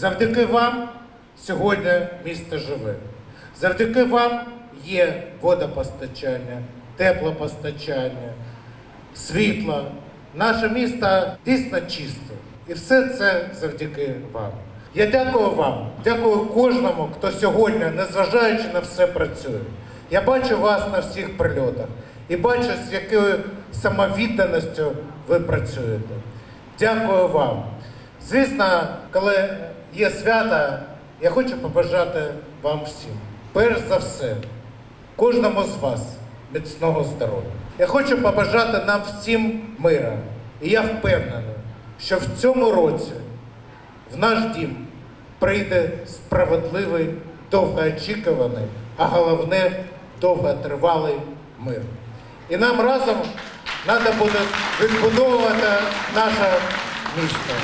Завдяки вам сьогодні місто живе. Завдяки вам є водопостачання, теплопостачання, світло. Наше місто дійсно чисте. І все це завдяки вам. Я дякую вам, дякую кожному, хто сьогодні, незважаючи на все, працює. Я бачу вас на всіх прильотах і бачу, з якою самовідданістю ви працюєте. Дякую вам. Звісно, коли є свята, я хочу побажати вам всім. Перш за все, кожному з вас міцного здоров'я. Я хочу побажати нам всім мира. І я впевнений, що в цьому році в наш дім прийде справедливий, довгоочікуваний, а головне довготривалий мир. І нам разом треба буде відбудовувати наше місто.